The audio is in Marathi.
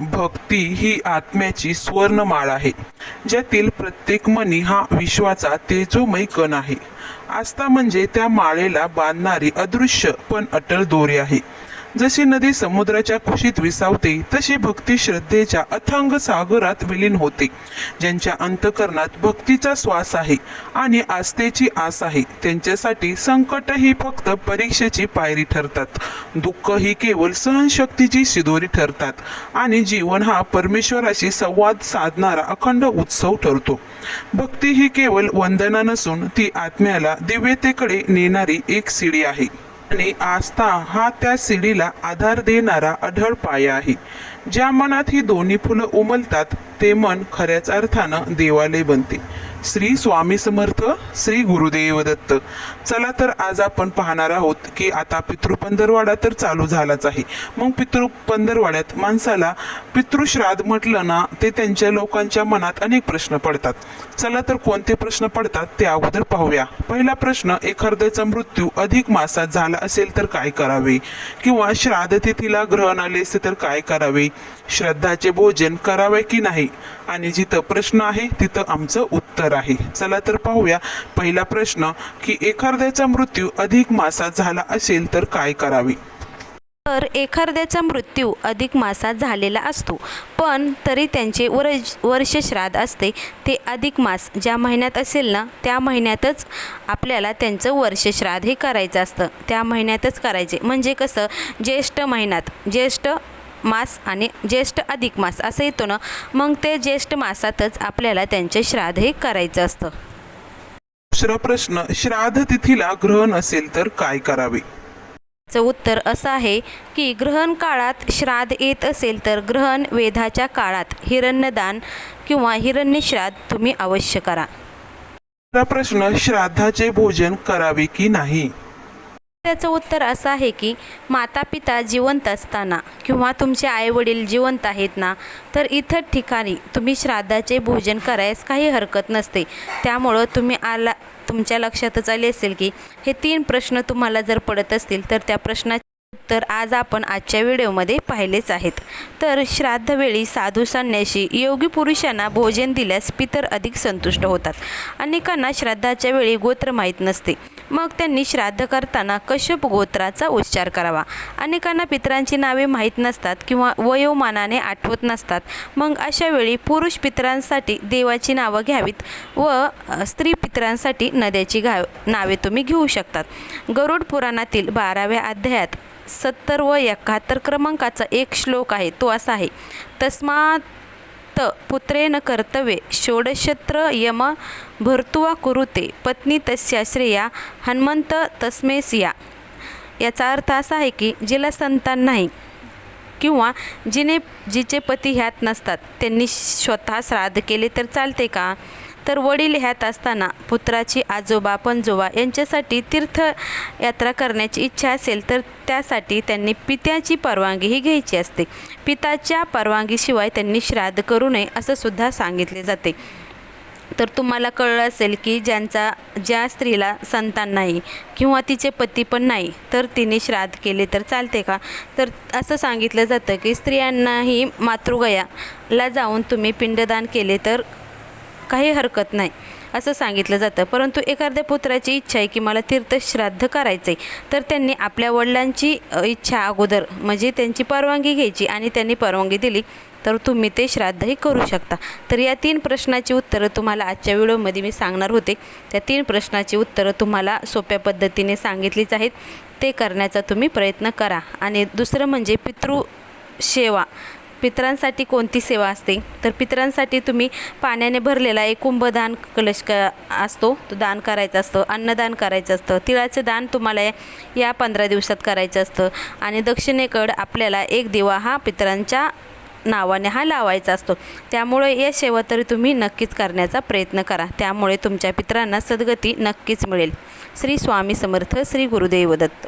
भक्ती ही आत्म्याची स्वर्णमाळ आहे ज्यातील प्रत्येक मनी हा विश्वाचा तेजोमय कण आहे. आस्था म्हणजे त्या माळेला बांधणारी अदृश्य पण अटल दोरी आहे. जशी नदी समुद्राच्या कुशीत विसावते तशी भक्ती श्रद्धेच्या अथांग सागरात विलीन होते ज्यांच्या अंतकरणात भक्तीचा श्वास आहे आणि आस्थेची आस आहे त्यांच्यासाठी संकट ही फक्त परीक्षेची पायरी ठरतात. दुःख ही केवळ सहनशक्तीची शिदोरी ठरतात आणि जीवन हा परमेश्वराशी संवाद साधणारा अखंड उत्सव ठरतो. भक्ती ही केवळ वंदना नसून ती आत्म्याला दिव्यतेकडे नेणारी एक शिडी आहे. आणि आस्था हा त्या सीडीला आधार देणारा अढळ पाया आहे. ज्या मनात ही दोन्ही फुलं उमलतात ते मन खऱ्याच अर्थानं देवालय बनते. श्री स्वामी समर्थ श्री गुरुदेव दत्त. चला तर आज आपण पाहणार आहोत की आता पितृपंधरवाडा तर चालू झालाच आहे. मग पितृपंधरवाड्यात माणसाला पितृश्राद्ध म्हटलं ना ते त्यांच्या लोकांच्या मनात अनेक प्रश्न पडतात. चला तर कोणते प्रश्न पडतात ते अगोदर पाहूया. पहिला प्रश्न एखाद्याचा मृत्यू अधिक मासात झाला असेल तर काय करावे? किंवा श्राद्ध तिथीला ग्रहण आले असेल तर काय करावे? श्रद्धाचे भोजन करावे की नाही? आणि जिथं प्रश्न आहे तिथं आमचं उत्तर आहे. चला तर पाहूया पहिला प्रश्न की एखाद्याचा मृत्यू अधिक मासात झाला असेल तर काय करावे? तर एखाद्याचा मृत्यू अधिक मासात झालेला असतो पण तरी त्यांचे वर वर्षश्राद्ध असते. ते अधिक मास ज्या महिन्यात असेल ना त्या महिन्यातच आपल्याला त्यांचं वर्षश्राद्ध हे करायचं असतं. त्या महिन्यातच करायचे. म्हणजे कसं? ज्येष्ठ महिन्यात ज्येष्ठ मास आणि ज्येष्ठ अधिक मास असं येतो ना मग ते ज्येष्ठ मासातच आपल्याला त्यांचे श्राद्ध हे करायचं असतं. दुसरा प्रश्न श्राद्ध तिथीला ग्रहण असेल तर काय करावे? चं उत्तर असं आहे की ग्रहण काळात श्राद्ध येत असेल तर ग्रहण वेधाच्या काळात हिरण्यदान किंवा हिरण्यश्राद्ध तुम्ही अवश्य करा. दुसरा प्रश्न श्राद्धाचे भोजन करावे की नाही? त्याचं उत्तर असं आहे की माता पिता जिवंत असताना किंवा तुमचे आईवडील जिवंत आहेत ना तर इतर ठिकाणी तुम्ही श्राद्धाचे भोजन करायस काही हरकत नसते. त्यामुळं तुम्ही आला तुमच्या लक्षातच आले असेल की हे तीन प्रश्न तुम्हाला जर पडत असतील तर त्या प्रश्नाचे उत्तर आज आपण आजच्या व्हिडिओमध्ये पाहिलेच आहेत. तर श्राद्धवेळी साधू संन्याशी योगी पुरुषांना भोजन दिल्यास पितर अधिक संतुष्ट होतात. अनेकांना श्राद्धाच्या वेळी गोत्र माहीत नसते. मग त्यांनी श्राद्ध करताना कश्यप गोत्राचा उच्चार करावा. अनेकांना पितरांची नावे माहीत नसतात किंवा वयोमानाने आठवत नसतात. मग अशा वेळी पुरुष पितरांसाठी देवाची नावं घ्यावीत व स्त्री पितरांसाठी नद्याची घा नावे तुम्ही घेऊ शकतात. गरुड पुराणातील बाराव्या अध्यायात सत्तर व एकाहत्तर क्रमांकाचा एक श्लोक आहे तो असा आहे. तस्मात पुत्रेन कर्तव्ये षोडशत्र यम भर्तुवा कुरुते. पत्नी तस्या श्रेया हनुमंत तस्मेसिया याचा अर्थ असा आहे की जिला संतान नाही किंवा जिने जिचे पती ह्यात नसतात त्यांनी स्वतः श्राद्ध केले तर चालते का? तर वडील ह्यात असताना पुत्राची आजोबा पणजोबा यांच्यासाठी तीर्थयात्रा करण्याची इच्छा असेल तर त्यासाठी त्यांनी पित्याची परवानगीही घ्यायची असते. पिताच्या परवानगीशिवाय त्यांनी श्राद्ध करू नये असं सुद्धा सांगितले जाते. तर तुम्हाला कळलं असेल की ज्यांचा ज्या स्त्रीला संतान नाही किंवा तिचे पती पण नाही तर तिने श्राद्ध केले तर चालते का? तर असं सांगितलं जातं की स्त्रियांनाही मातृगयाला जाऊन तुम्ही पिंडदान केले तर काही हरकत नाही असं सांगितलं जातं. परंतु एखाद्या पुत्राची इच्छा आहे की मला तीर्थश्राद्ध करायचं आहे तर त्यांनी आपल्या वडिलांची इच्छा अगोदर म्हणजे त्यांची परवानगी घ्यायची आणि त्यांनी परवानगी दिली तर तुम्ही ते श्राद्धही करू शकता. तर या तीन प्रश्नाची उत्तरं तुम्हाला आजच्या व्हिडिओमध्ये मी सांगणार होते. त्या तीन प्रश्नाची उत्तरं तुम्हाला सोप्या पद्धतीने सांगितलीच आहेत. ते करण्याचा तुम्ही प्रयत्न करा. आणि दुसरं म्हणजे पितृ सेवा. पितरांसाठी कोणती सेवा असते? तर पितरांसाठी तुम्ही पाण्याने भरलेला एक कुंभदान कलश क असतो तो दान करायचं असतं अन्नदान करायचं असतं. तिळाचं दान तुम्हाला या- पंधरा दिवसात करायचं असतं. आणि दक्षिणेकडं आपल्याला एक दिवा हा पितरांच्या नावाने हा लावायचा असतो. त्यामुळे या सेवा तरी तुम्ही नक्कीच करण्याचा प्रयत्न करा. त्यामुळे तुमच्या पित्रांना सद्गती नक्कीच मिळेल. श्री स्वामी समर्थ श्री गुरुदेव दत्त.